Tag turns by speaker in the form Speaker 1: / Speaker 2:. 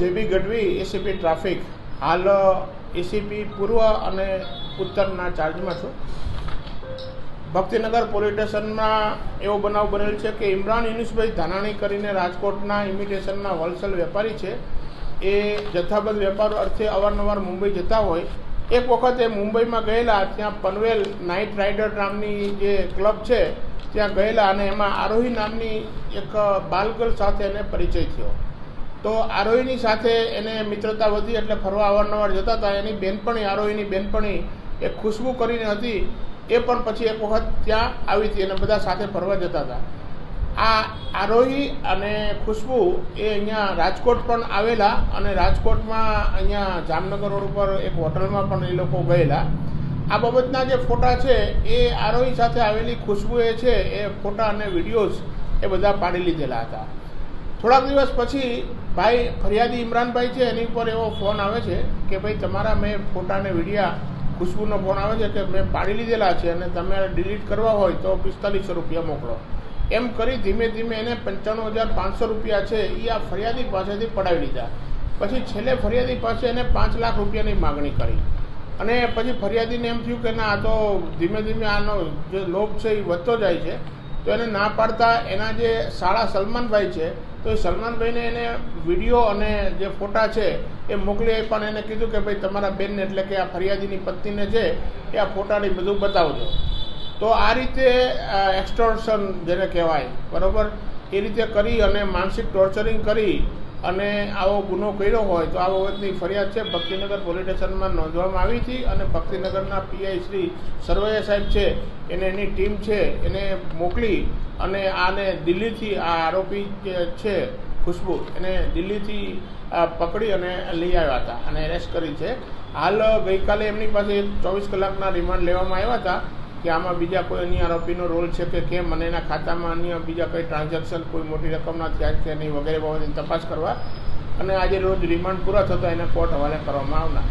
Speaker 1: JB Gadhvi ACP traffic. હાલ ACP પૂર્વ અને ઉત્તરના ચાર્જમાં છું. ભક્તિનગર પોલીસ સ્ટેશનમાં એવો બનાવ બનેલ છે કે ઇમરાન યુનુસભાઈ ધાનાણી કરીને રાજકોટના ઇમિટેશનના હોલસેલ વેપારી છે. એ જથ્થાબંધ વેપાર અર્થે અવારનવાર મુંબઈ જતા હોય. એક વખત મુંબઈમાં ગયેલા, ત્યાં પનવેલ નાઇટ રાઇડર નામની જે ક્લબ છે, ત્યાં ગયેલા અને એમાં આરોહી નામની એક બાલગર્લ સાથે એને પરિચય થયો. તો આરોહીની સાથે એને મિત્રતા વધી એટલે ફરવા અવારનવાર જતા હતા. એની બેનપણી, આરોહીની બેનપણી એ ખુશ્બુ કરીને હતી. એ પણ પછી એક વખત ત્યાં આવી હતી અને બધા સાથે ફરવા જતા હતા. આ આરોહી અને ખુશ્બુ એ અહીંયા રાજકોટ પણ આવેલા અને રાજકોટમાં અહીંયા જામનગર રોડ ઉપર એક હોટલમાં પણ એ લોકો ગયેલા. આ બાબતના જે ફોટા છે એ આરોહી સાથે આવેલી ખુશ્બુ એ છે એ ફોટા અને વિડીયોઝ એ બધા પાડી લીધેલા હતા. થોડાક દિવસ પછી ભાઈ ફરિયાદી ઇમરાનભાઈ છે, એની ઉપર એવો ફોન આવે છે કે ભાઈ તમારા મેં ફોટા અને વિડીયા, ખુશ્બુનો ફોન આવે છે કે મેં પાડી લીધેલા છે અને તમે ડિલીટ કરવા હોય તો પિસ્તાલીસો રૂપિયા મોકલો. એમ કરી ધીમે ધીમે એને પંચાણું હજાર પાંચસો રૂપિયા છે એ આ ફરિયાદી પાસેથી પડાવી લીધા. પછી છેલ્લે ફરિયાદી પાસે એને પાંચ લાખ રૂપિયાની માગણી કરી. અને પછી ફરિયાદીને એમ થયું કે ના, આ તો ધીમે ધીમે આનો જે લોભ છે એ વધતો જાય છે. તો એને ના પાડતા એના જે શાળા સલમાનભાઈ છે, તો એ સલમાનભાઈને એને વીડિયો અને જે ફોટા છે એ મોકલી આપ્યા અને એને કીધું કે ભાઈ તમારા બેનને, એટલે કે આ ફરિયાદીની પત્નીને છે, એ આ ફોટાની બધું બતાવજો. તો આ રીતે એક્સટોર્શન જેને કહેવાય, બરાબર? એ રીતે કરી અને માનસિક ટોર્ચરિંગ કરી અને આવો ગુનો કર્યો હોય તો આ બાબતની ફરિયાદ છે. ભક્તિનગર પોલીસ સ્ટેશનમાં નોંધવામાં આવી હતી અને ભક્તિનગરના પીઆઈ શ્રી સરવૈયા સાહેબ છે. એને એની ટીમ છે. એને મોકલી અને આને દિલ્હીથી આ આરોપી છે, ખુશ્બુ, એને દિલ્હીથી પકડી અને લઈ આવ્યા હતા અને એરેસ્ટ કરી છે. હાલ ગઈકાલે એમની પાસે ચોવીસ કલાકના રિમાન્ડ લેવામાં આવ્યા હતા. કે આમાં બીજા કોઈ અન્ય આરોપીનો રોલ છે કે કેમ અને એના ખાતામાં અન્ય બીજા કંઈ ટ્રાન્ઝેક્શન કોઈ મોટી રકમના થયા છે નહીં વગેરે બાબતની તપાસ કરવા અને આજે રોજ રિમાન્ડ પૂરા થતા એને કોર્ટ હવાલે કરવામાં આવનાર.